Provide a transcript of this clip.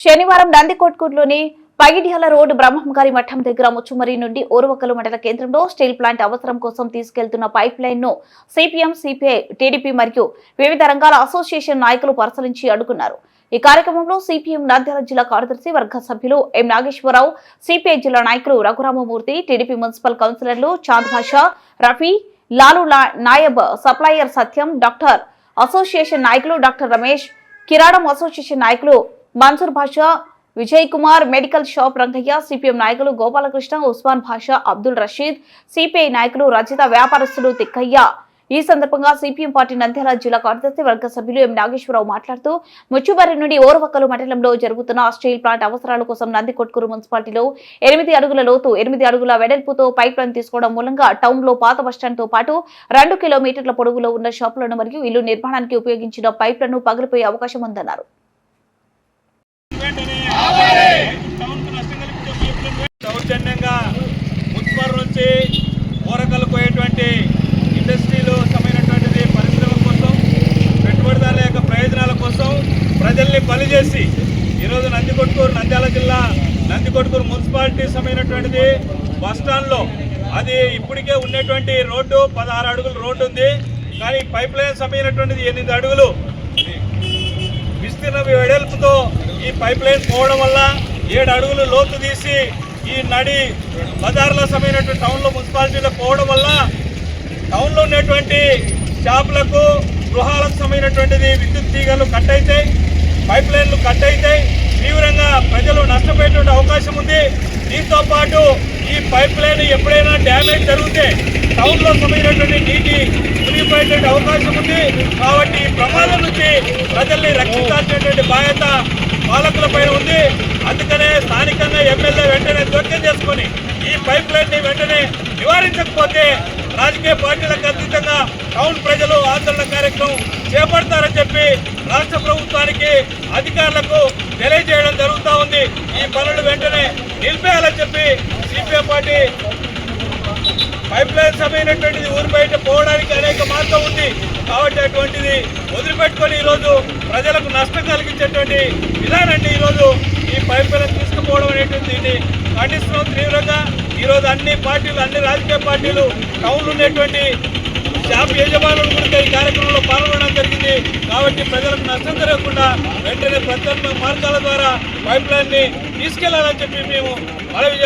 శనివారం నందికొట్కూరులోని పగిడ్యాల రోడ్డు బ్రహ్మంగారి మఠం దగ్గర ముచ్చుమరి నుండి ఓరువకలు మండల కేంద్రంలో స్టీల్ ప్లాంట్ అవసరం కోసం తీసుకెళ్తున్న పైప్ లైన్ను సిపిఎం సిపిఐ టీడీపీ మరియు వివిధ రంగాల అసోసియేషన్ నాయకులు పరిశీలించి అడుగున్నారు. ఈ కార్యక్రమంలో సిపిఎం నంద్యాల జిల్లా కార్యదర్శి వర్గ సభ్యులు ఎం నాగేశ్వరరావు సిపిఐ జిల్లా నాయకులు రఘురామమూర్తి టీడీపీ మున్సిపల్ కౌన్సిలర్లు Chand Basha Rafi Lalu Nayab supplier Satyam doctor association నాయకులు డాక్టర్ రమేష్ కిరాణం అసోసియేషన్ నాయకులు Mansoor Basha Vijay Kumar medical shop Rangaiah CPM నాయకులు గోపాలకృష్ణ ఉస్మాన్ భాషా అబ్దుల్ రషీద్ సిపిఐ నాయకులు రచిత వ్యాపారస్తులు తిక్కయ్య. ఈ సందర్భంగా సిపిఎం పార్టీ నంద్యాల జిల్లా కార్యదర్శి వర్గ సభ్యులు ఎం నాగేశ్వరరావు మాట్లాడుతూ ముచ్చుబారి నుండి ఓరవక్కలు మండలంలో జరుగుతున్న స్టీల్ ప్లాంట్ అవసరాల కోసం నంది కొట్కూరు మున్సిపాలిటీలో ఎనిమిది అడుగుల లోతు ఎనిమిది అడుగుల వెడల్పుతో పైప్ లైన్ తీసుకోవడం మూలంగా టౌన్లో పాత బస్టాండ్తో పాటు రెండు కిలోమీటర్ల పొడవులో ఉన్న షాపులను మరియు ఇల్లు నిర్మాణానికి ఉపయోగించిన పైప్లను పగిలిపోయే అవకాశం ఉందన్నారు వెంటనే టౌన్కు నష్టం కలిగించే పైపులను దౌర్జన్యంగా మున్సిపల్ నుంచి ఊరకలు పోయేటువంటి ఇండస్ట్రీలు సమైనటువంటిది పరిశ్రమల కోసం పెట్టుబడిదారుల యొక్క ప్రయోజనాల కోసం ప్రజల్ని బలి చేసి ఈరోజు నందికొట్కూరు నంద్యాల జిల్లా నందికొట్కూరు మున్సిపాలిటీ సమైనటువంటిది బస్టాండ్లో అది ఇప్పటికే ఉన్నటువంటి రోడ్డు పదహారు అడుగుల రోడ్డు ఉంది. కానీ పైప్ లైన్ సమైనటువంటిది ఎనిమిది అడుగులు. విస్తీర్ణ వెడల్పుతో ఈ పైప్ లైన్ పోవడం వల్ల ఏడు అడుగులు లోతు తీసి ఈ నడి బజార్ల సమయమైనటువంటి టౌన్లో మున్సిపాలిటీలో పోవడం వల్ల టౌన్లో ఉన్నటువంటి షాపులకు గృహాలకు సమయమైనటువంటిది విద్యుత్ తీగలు కట్ అవుతాయి పైప్ లైన్లు కట్ అవుతాయి తీవ్రంగా ప్రజలు నష్టపోయేటువంటి అవకాశం ఉంది. దీంతో పాటు ఈ పైప్ లైన్ ఎప్పుడైనా డ్యామేజ్ జరిగితే టౌన్లో సమయమైనటువంటి నీటి మునిగిపోయేటువంటి అవకాశం ఉంది. కాబట్టి ఈ ప్రమాదం ప్రజల్ని రక్షించాల్సినటువంటి బాధ్యత పాలకుల పైన ఉంది. అందుకనే స్థానికంగా ఎమ్మెల్యే వెంటనే జోక్యం చేసుకొని ఈ పైప్ లైన్ని వెంటనే నివారించకపోతే రాజకీయ పార్టీలకు అతీతంగా టౌన్ ప్రజలు ఆందోళన కార్యక్రమం చేపడతారని చెప్పి రాష్ట్ర ప్రభుత్వానికి అధికారులకు తెలియజేయడం జరుగుతూ ఉంది. ఈ పనులు వెంటనే నిలిపేయాలని చెప్పి సిపిఐ పార్టీ పైప్ లైన్ సమైనటువంటిది ఊరు బయట పోవడం కాబట్టి అటువంటిది వదిలిపెట్టుకొని ఈరోజు ప్రజలకు నష్టం కలిగించేటువంటి విధానాన్ని ఈరోజు ఈ పైప్ లైన్ తీసుకుపోవడం అనేటువంటి దీన్ని ఖండిస్తున్నాం తీవ్రంగా. ఈరోజు అన్ని పార్టీలు అన్ని రాజకీయ పార్టీలు టౌన్లు ఉన్నటువంటి షాప్ యజమానులు కూడా ఈ కార్యక్రమంలో పాల్గొనడం జరిగింది. కాబట్టి ప్రజలకు నష్టం జరగకుండా వెంటనే ప్రత్యామ్నాయ మార్గాల ద్వారా పైప్ లైన్ని తీసుకెళ్ళాలని చెప్పి మేము మనవి